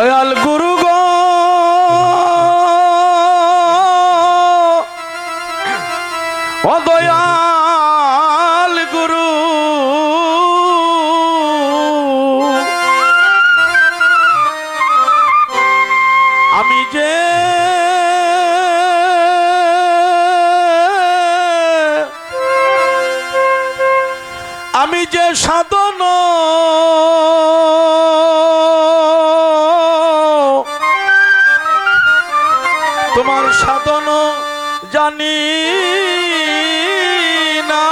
দয়াল সাধন জানি না।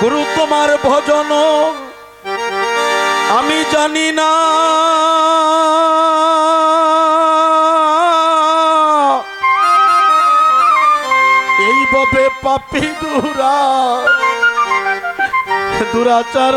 গুরু তোমার ভজন আমি জানি না। এইভাবে পাপি দুরা দুরাচার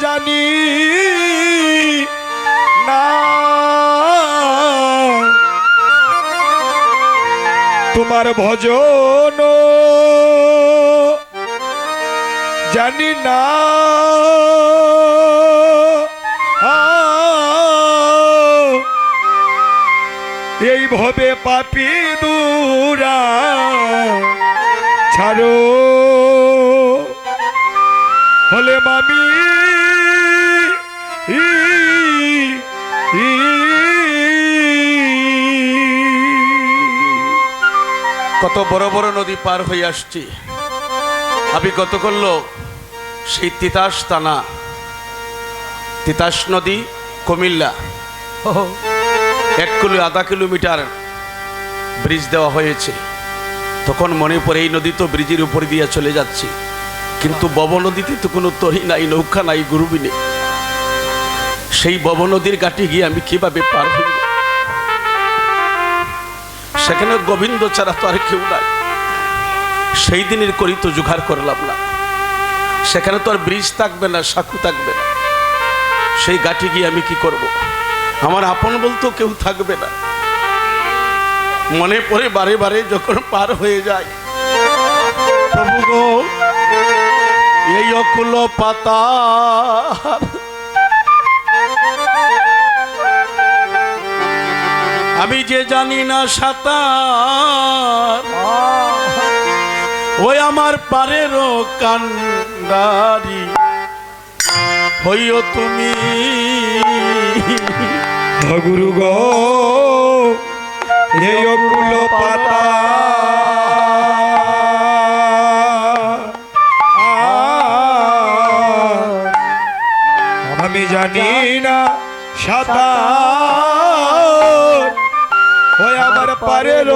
জানি না। তোমার ভজন জানি না। এইভাবে পাপি দূরা ছাড়ো। কত বড় বড় নদী পার হয়ে আসছি। আমি গত করল সেই তিতাস টানা তিতাস নদী কুমিল্লা। এক কিলো আধা কিলোমিটার ব্রিজ দেওয়া হয়েছে। তখন মনে পড়ে এই নদী তো ব্রিজের উপর দিয়ে চলে যাচ্ছি। কিন্তু বব নদীতে তো কোনো তরি নাই নৌকা নাই গুরুবি নেই। সেই বব নদীর ঘাটে গিয়ে আমি কীভাবে পার হইব সেখানে গোবিন্দ ছাড়া তো আর কেউ নাই। সেই দিনের করি তো জোগাড় করলাম না। সেখানে তো আর ব্রিজ থাকবে না, সাঁকু থাকবে না। সেই গাঠি গিয়ে আমি কি করব। আমার আপন বলতেও কেউ থাকবে না। মনে পড়ে বারে বারে যখন পার হয়ে যায়। প্রভু গো, এই অকুল পাতা আমি যে জানি না সাঁতার। ওই আমার পারেরও কান্ডারি। হইও তুমি। গুরু গো পাতা। আমি জানি না সাঁতার। পারের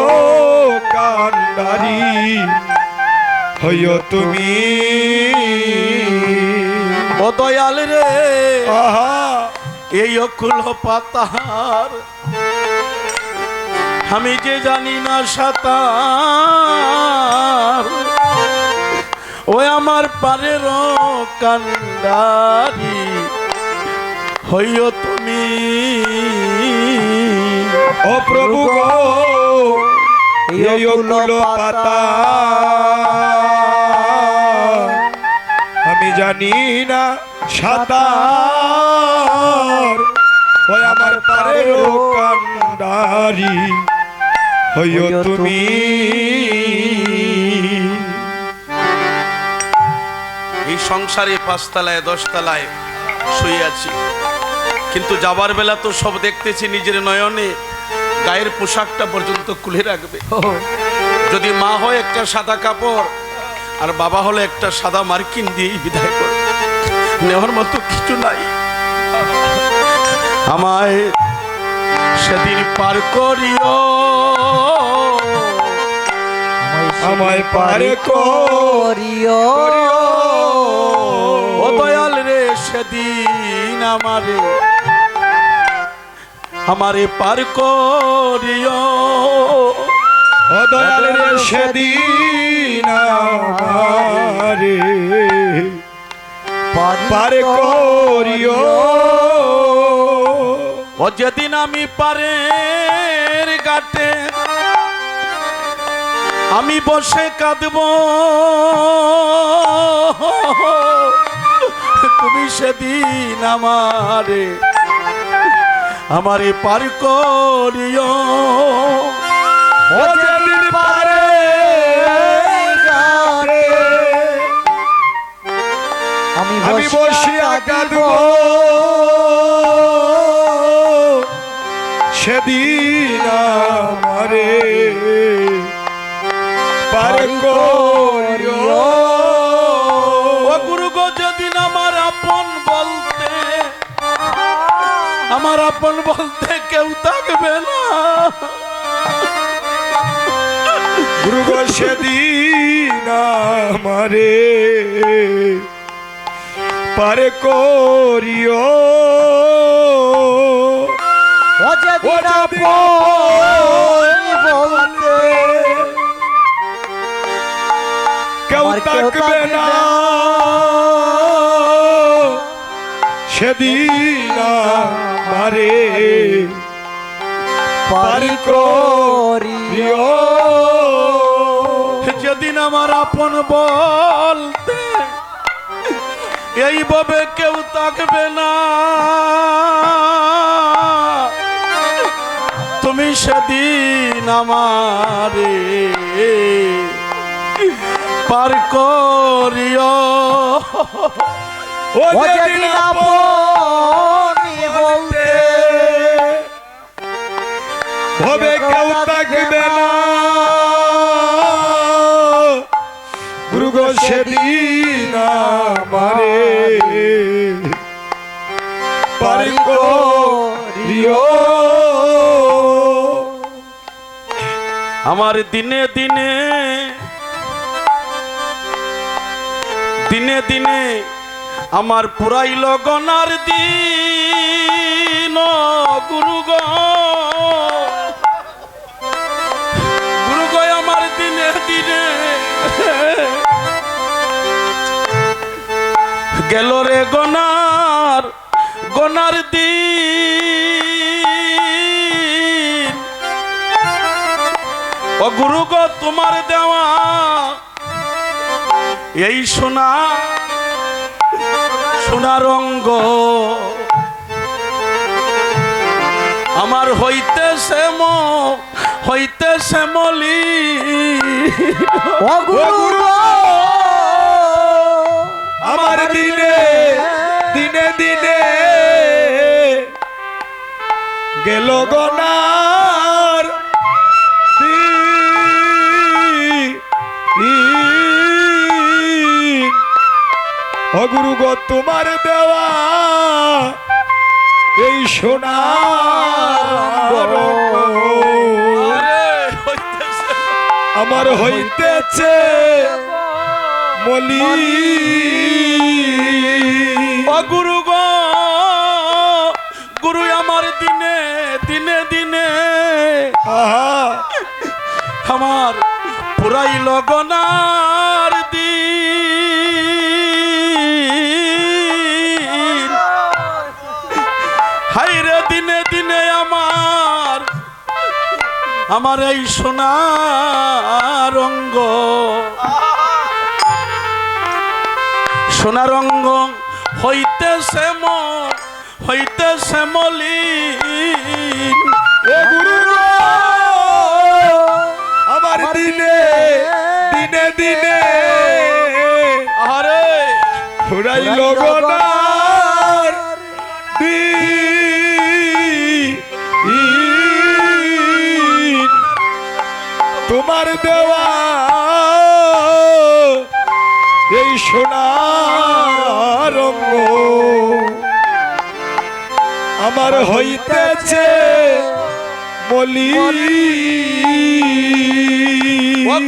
কান্ডারি। হইও তুমি। ও দয়াল রে। আহা এই অকুল পাতার। আমি যে জানি না সাঁতার। ওই আমার পারের কান্ডারি। হইও তুমি। ও প্রভু গো এই অকুল পাতা। আমি জানি না সাঁতার। ওই আমার পারের কান্ডারি। হইও তুমি। এই সংসারে পাঁচতলায় দশতলায় শুয়ে আছি। কিন্তু যাবার বেলা তো সব দেখতেছি নিজের নয়নে। গায়ের পোশাকটা পর্যন্ত খুলে রাখবে। যদি মা হয় একটা সাদা কাপড় আর বাবা হলো একটা সাদা মার্কিন দিয়েই বিদায় করে নেওয়ার মতো কিছু নাই। আমায় সেদিন পার করিও। আমায় পার করিও। ও দয়াল রে সেদিন আমারে আমারে পার করিও। দয়াল রে সেদিন পার করিও। ও যেদিন আমি পারের গাটে আমি বসে কাঁদব। তুমি সেদিন আমারে আমারে পার করিও। ও যেদিন পারে গারে। আমি আমি বসিয়া কাঁদব। সেদিন বলতে কেউ থাকবে না গুরু সেদিন আমারে পার করিও কেউ থাকবে না সেদিন আমারে পার করিও। যেদিন আমার আপন বলতে এইভাবে কেউ থাকবে না। তুমি সেদিন আমারে পার করিও। ও যেদিন আপনি বলতে হবে কেউ থাকবে না গুরু গো সেদিন আমারে পার করিও। আমার দিনে দিনে দিনে দিনে আমার পুরাইল গনার দিন। গুরু গো গেল রে গনার গনার দিন। ও গুরু গো তোমার দেওয়া এই সোনা সোনা রঙ্গ আমার হইতেছে ম হইতে মলি। ও গুরু আমার দিনে দিনে দিনে গেল গনার। ও গো তোমার দেওয়া এই সোনার। আমার হইতেছে ও গুরু গো, গুরু আমার দিনে দিনে দিনে। আমার পুরাই লগনার দিন। হাইরে দিনে দিনে আমার আমার এই সোনা রঙ্গ সোনা রঙ্গ হইতেছে ম হইতেছে মলিন। ও আমার দিনে দিনে দিনে আরে ফুরাই লগনার। তোমার দেওয়া এই সোনার হইতেছে বলি।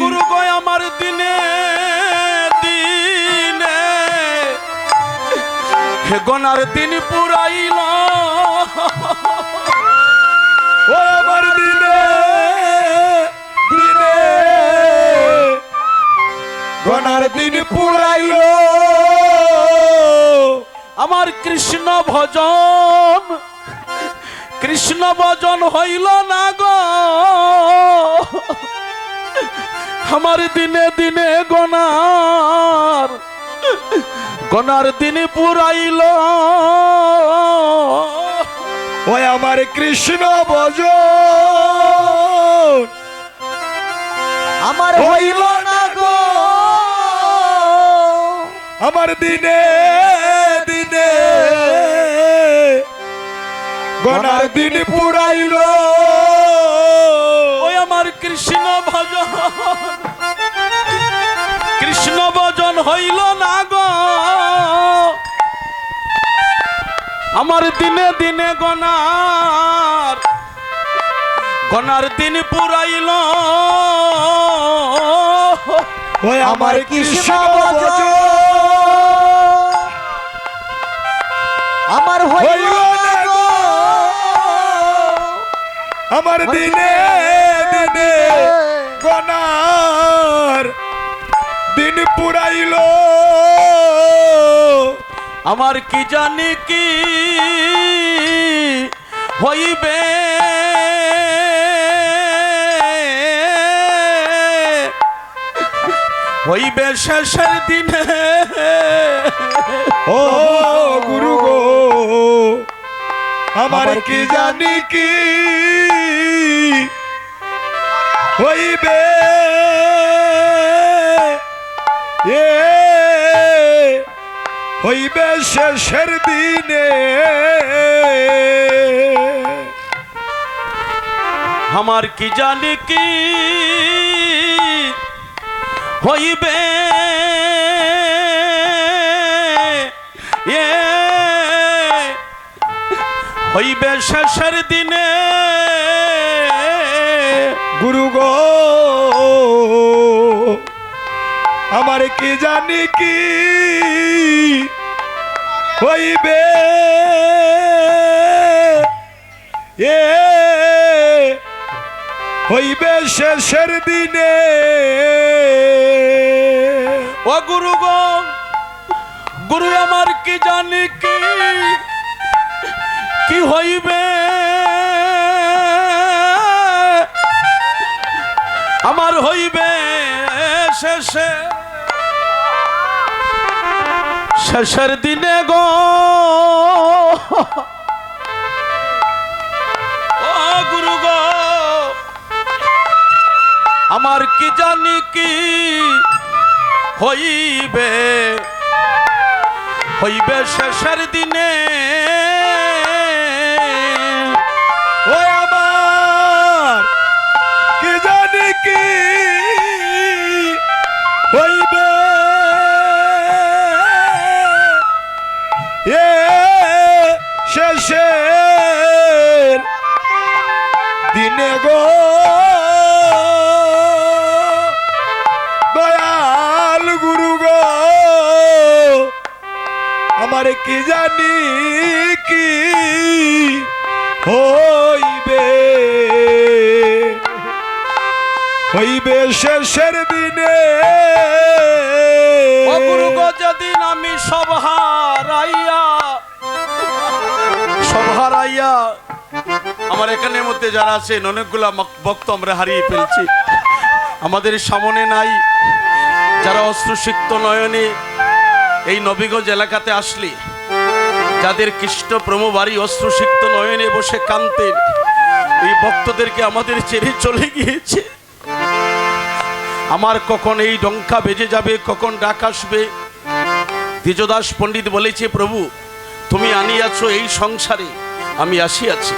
গুরু গো, আমার দিনে দিনে হে গনার দিন পুরাইল। ও আমার দিনে দিনে গনার দিন পুরাইল। আমার কৃষ্ণ ভজন কৃষ্ণ ভজন হইল না গো। আমার দিনে দিনে গনার গনার দিন পুরাইল। ওই আমার কৃষ্ণ ভজ আমার হইল না গো। আমার দিনে গনার দিন পুরাইল। ওই আমার কৃষ্ণ ভজন। কৃষ্ণ ভজন হইল না গো। আমার দিনে দিনে গনার গনার দিন পুরাইল। ওই আমার কৃষ্ণ ভজ আমার হইল আমার দিনে দিনে গনার দিন পুরাইল। আমার কি জানি কি হইবে? হইবে শেষের দিনে। ও আমার কি জানি কি হইবে? এ হইবে শেষের দিনে। আমার কি জানি কি হইবে? হইবে শেষের দিনে গুরু গো। আমার কি জানি কি হইবে? এ হইবে শেষের দিনে। ও গুরু গো, গুরু আমার কি জানি কি কি হইবে? আমার হইবে শেষে। শেষের দিনে গো। গুরু গো, আমার কি জানি কি হইবে? হইবে শেষের দিনে কি জানি কি হইবে? হইবে শেষের দিনে। যেদিন আমি সব হারাইয়া আমার এখানের মধ্যে যারা আছেন, অনেকগুলা ভক্ত আমরা হারিয়ে ফেলছি। আমাদের সামনে নাই যারা অশ্রুসিক্ত নয়নে এই নবীগঞ্জ এলাকাতে আসলে। যাদের কৃষ্ণ প্রমো বাড়ি অশ্রুসিক্ত নয়নে বসে কান্তে এই ভক্তদেরকে আমাদের ছেড়ে চলে গিয়েছে। আমার কখন এই ডঙ্কা বেজে যাবে, কখন ডাক আসবে? তেজদাস পণ্ডিত বলেছে, প্রভু, তুমি আনিয়াছ এই সংসারে, আমি আসিয়াছি।